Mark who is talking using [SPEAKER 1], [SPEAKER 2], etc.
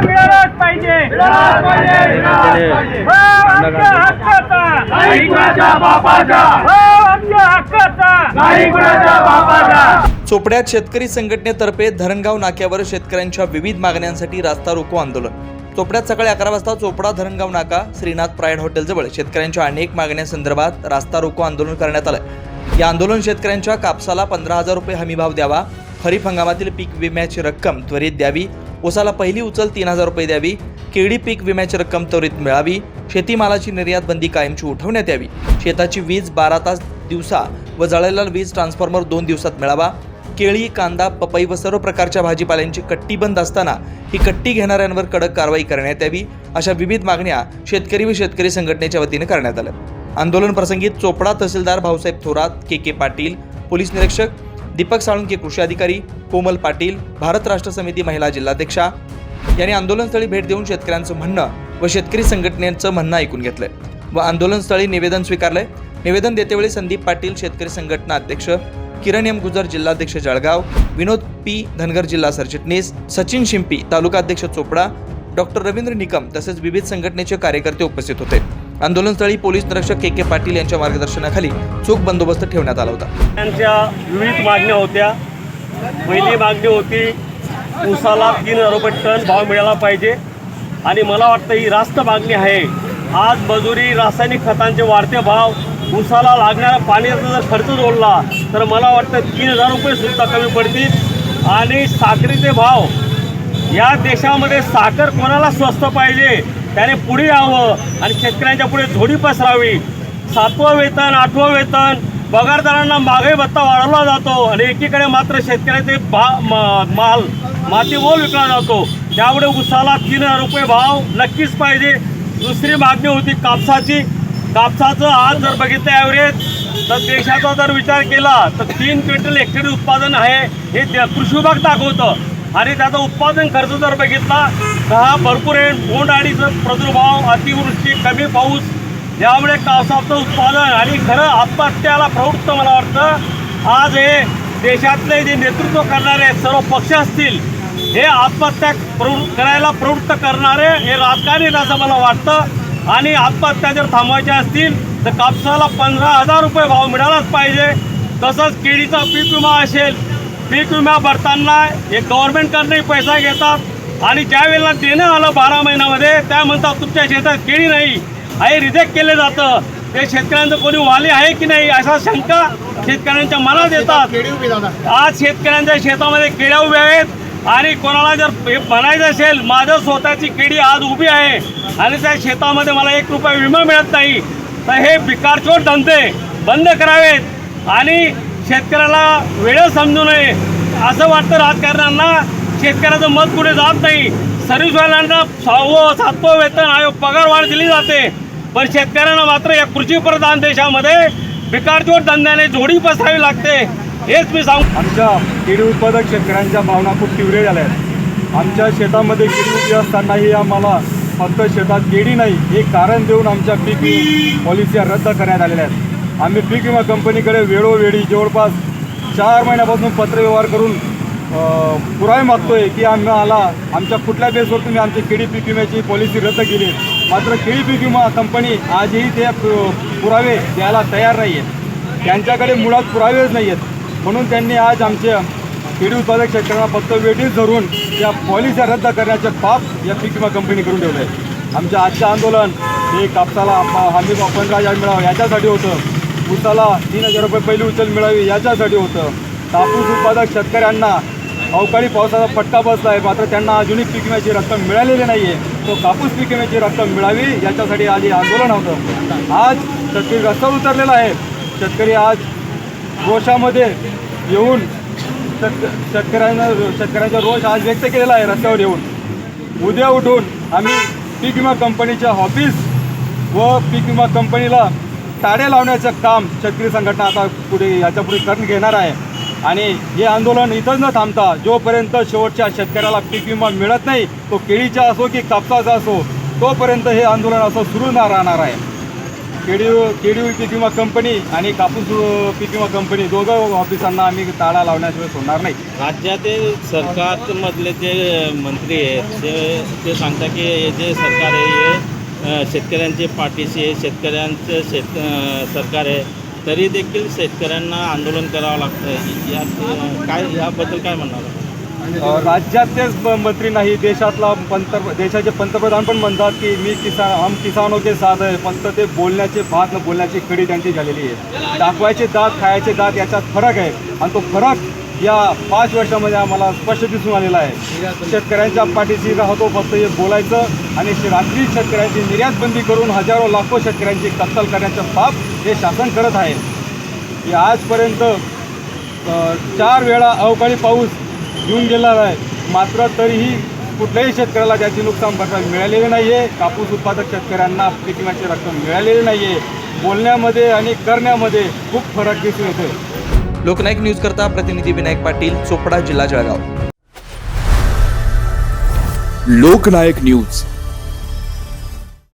[SPEAKER 1] मिळालाच पाहिजे आमच्या हक्काचा आमच्या हक्काचा
[SPEAKER 2] चोपड्यात शेतकरी संघटनेतर्फे धरणगाव नाक्यावर शेतकऱ्यांच्या विविध मागण्यांसाठी रास्ता रोको आंदोलन. चोपड्यात सकाळी अकरा वाजता चोपडा धरणगाव नाका श्रीनाथ प्रायड हॉटेलजवळ शेतकऱ्यांच्या अनेक मागण्यांसंदर्भात रास्ता रोको आंदोलन करण्यात आलं या आंदोलन शेतकऱ्यांच्या कापसाला पंधरा हजार रुपये हमीभाव द्यावा खरीप हंगामातील पीक विम्याची रक्कम त्वरित द्यावी ऊसाला पहिली उचल तीन हजार रुपये द्यावी. केळी पीक विम्याची रक्कम त्वरित मिळावी. शेतीमालाची निर्यात बंदी कायमची उठवण्यात यावी. शेताची वीज बारा तास दिवसा व जळलेला वीज ट्रान्सफॉर्मर दोन दिवसात मिळावा. केळी कांदा पपई व सर्व प्रकारच्या भाजीपाल्यांची कट्टी बंद असताना ही कट्टी घेणाऱ्यांवर कडक कारवाई करण्यात यावी अशा विविध मागण्या शेतकरी व शेतकरी संघटनेच्या वतीने करण्यात आल्या. आंदोलन प्रसंगी चोपडा तहसीलदार Bhausaheb Thorat K K Patil police निरीक्षक दीपक साळुंके कृषी अधिकारी कोमल पाटील भारत राष्ट्र समिती महिला जिल्हाध्यक्षा. यांनी आंदोलनस्थळी भेट देऊन शेतकऱ्यांचं म्हणणं व शेतकरी संघटनेचं म्हणणं ऐकून घेतलंय. व आंदोलनस्थळी निवेदन स्वीकारलंय. निवेदन देतेवेळी संदीप पाटील शेतकरी संघटना अध्यक्ष किरण एम गुजर जिल्हाध्यक्ष जळगाव विनोद पी धनगर जिल्हा सरचिटणीस सचिन शिंपी तालुका अध्यक्ष चोपडा डॉक्टर रवींद्र निकम तसेच विविध संघटनेचे कार्यकर्ते उपस्थित होते. आंदोलनस्थळी पोलीस निरीक्षक के के पाटील यांच्या मार्गदर्शनाखाली चोख बंदोबस्त ठेवण्यात आला होता.
[SPEAKER 3] त्यांच्या विविध मागण्या होत्या. पहिली मागणी होती उसाला तीन हजार रुपये टन भाव मिळाला पाहिजे. आणि मला वाटतं ही रास्त मागणी आहे. आज मजुरी रासायनिक खतांचे वाढते भाव उसाला लागणारा पाण्याचा जर खर्च जोडला तर मला वाटतं तीन हजार रुपये सुद्धा कमी पडतील. आणि साखरेचे भाव या देशामध्ये साखर कोणाला स्वस्त पाहिजे? त्याने पुढे यावं आणि शेतकऱ्यांच्या पुढे झोडी पसरावी. सातवं वेतन आठवं वेतन पगारदारांना मागे भत्ता वाढवला जातो आणि एकीकडे मात्र शेतकऱ्याचे भा म- माल मातीमोल विकला जातो. त्यामुळे उसाला तीन हजार रुपये भाव नक्कीच पाहिजे. दुसरी मागणी होती कापसाची. कापसाचं आज जर बघितलं ॲव्हरेज तर देशाचा जर विचार केला तर तीन क्विंटल हेक्टरी उत्पादन आहे. हे त्या कृषी विभाग दाखवतं. आणि त्याचा उत्पादन खर्च जर बघितला तर हा भरपूर आहे. बोंडअळीचं प्रादुर्भाव अतिवृष्टी कमी पाऊस यामुळे कापसाचं उत्पादन आणि खरं आत्महत्याला प्रवृत्त मला वाटतं. आज हे देशातले जे नेतृत्व करणारे सर्व पक्ष असतील हे आत्महत्या प्रवृ करायला प्रवृत्त करणारे हे राजकारणी असं मला वाटतं. आणि आत्महत्या जर थांबवायच्या असतील तर कापसाला पंधरा हजार रुपये भाव मिळालाच पाहिजे. तसंच केळीचा पीक विमा असेल पीक विमा भरताना हे गव्हर्नमेंटकडनंही पैसा घेतात. आणि ज्या वेळेला देणं आलं बारा महिन्यामध्ये त्या म्हणतात तुमच्या शेतात केळी नाही. हे रिजेक्ट केलं जातं. ते शेतकऱ्यांचं कोणी वाली आहे की नाही अशा शंका शेतकऱ्यांच्या मनात येतात. आज शेतकऱ्यांच्या शेतामध्ये केळ्या उभ्या आहेत. आणि कोणाला जर हे म्हणायचं असेल माझं स्वतःची केळी आज उभी आहे आणि त्या शेतामध्ये मला एक रुपया विमा मिळत नाही तर हे बिकारचोट धंदे बंद करावेत. आणि शेतकऱ्याला वेळ समजू नये असं वाटतं राजकारण्यांना. शेतकऱ्याचं मत पुढे जात नाही. सर्व्हिसवाल्यांना सहावं सातवं वेतन आयोग पगार वाढ दिली जाते. पण शेतकऱ्यांना मात्र या कृषीप्रधान देशामध्ये बिकारचोट धंद्याने जोडी पसरावी लागते. हेच मी सांगू
[SPEAKER 4] आमच्या केळी उत्पादक शेतकऱ्यांच्या भावना खूप तीव्र झाल्या आहेत. आमच्या शेतामध्ये केळी उभी असतानाही आम्हाला फक्त शेतात केळी नाही हे कारण देऊन आमच्या पीक पॉलिसी रद्द करण्यात आलेल्या आहेत. आम्ही पीक विमा कंपनीकडे वेळोवेळी जवळपास चार महिन्यापासून पत्रव्यवहार करून पुरावे मागतो मागतोय की आम्हाला आमच्या कुठल्या बेसवर तुम्ही आमची केळी पीक विम्याची पॉलिसी रद्द केली? मात्र केळी पीक विमा कंपनी आजही ते पु- पुरावे द्यायला तयार नाही आहेत त्यांच्याकडे मुळात पुरावेच नाही आहेत म्हणून त्यांनी आज आमच्या केळी उत्पादक शेतकऱ्यांना फक्त वेटीच धरून या पॉलिसी रद्द करण्याचे पाप या पीक विमा कंपनी करून ठेवलं आहे आमचं आजचं आंदोलन हे कापसाला प- हमी पंधरा हजार मिळावं याच्यासाठी होतं. ऊसाला तीन हजार रुपये पहिली उचल मिळावी याच्यासाठी होतं. कापूस उत्पादक शेतकऱ्यांना अवकाळी पावसाचा फटका बसला आहे मात्र त्यांना अजूनही पीक विम्याची रक्कम मिळालेली नाही आहे तो कापूस पीक विम्याची रक्कम मिळावी याच्यासाठी आज हे आंदोलन होतं. आज शेतकरी रस्त्यावर उतरलेला आहे. शेतकरी आज रोषामध्ये येऊन शेतक शेतकऱ्यांना शेतकऱ्यांचा रोष आज व्यक्त केलेला आहे रस्त्यावर येऊन. उद्या उठून आम्ही पीक विमा कंपनीच्या ऑफिस व पीक विमा कंपनीला ताड्या लावण्याचं काम शेतकरी संघटना आता पुढे याच्यापुढे करून घेणार आहे. आणि हे आंदोलन इथंच न थांबता जोपर्यंत शेवटच्या शेतकऱ्याला पीक विमा मिळत नाही तो केळीचा असो की कापसाचा असो तोपर्यंत हे आंदोलन असं सुरू ना राहणार आहे. केडी केडी पीक विमा कंपनी आणि कापूस पीक विमा कंपनी दोघं ऑफिसांना आम्ही ताळा लावण्याशिवाय सोडणार नाही.
[SPEAKER 5] राज्यातील सरकारमधले जे मंत्री आहेत ते ते सांगतात की हे जे सरकार आहे हे शेतकऱ्यांचे पाठीशी आहे शेतकऱ्यांचं शेत सरकार आहे तरी देखील शेतकऱ्यांना आंदोलन करावं लागतं यात काय याबद्दल काय म्हणणार
[SPEAKER 4] राज्यातलेच मंत्री नाही देशातला पंत देशाचे पंतप्रधान पण म्हणतात की मी किसान हम किसानों के साथ आहे फक्त ते बोलण्याचे भात न बोलण्याची खडी त्यांची झालेली आहे. दाखवायचे दात खायचे दात याच्यात फरक आहे. आणि तो फरक या पाच वर्षामध्ये आम्हाला स्पष्ट दिसून आलेला आहे. शेतकऱ्यांच्या पाठीशी राहतो फक्त हे बोलायचं आणि रात्री शेतकऱ्यांची निर्यातबंदी करून हजारो लाखो शेतकऱ्यांची कत्तल करण्याचं पाप हे शासन करत आहे. की आजपर्यंत चार वेळा अवकाळी पाऊस येऊन गेला आहे. मात्र तरीही कुठल्याही शेतकऱ्याला त्याची नुकसान भरपाई मिळालेली नाही आहे कापूस उत्पादक शेतकऱ्यांना पीक रक्कम मिळालेली नाही आहे बोलण्यामध्ये आणि करण्यामध्ये खूप फरक दिसून येतोय.
[SPEAKER 2] लोकनायक न्यूज करता प्रतिनिधी विनायक पाटील चोपडा जिल्हा जळगाव.
[SPEAKER 6] लोकनायक न्यूज.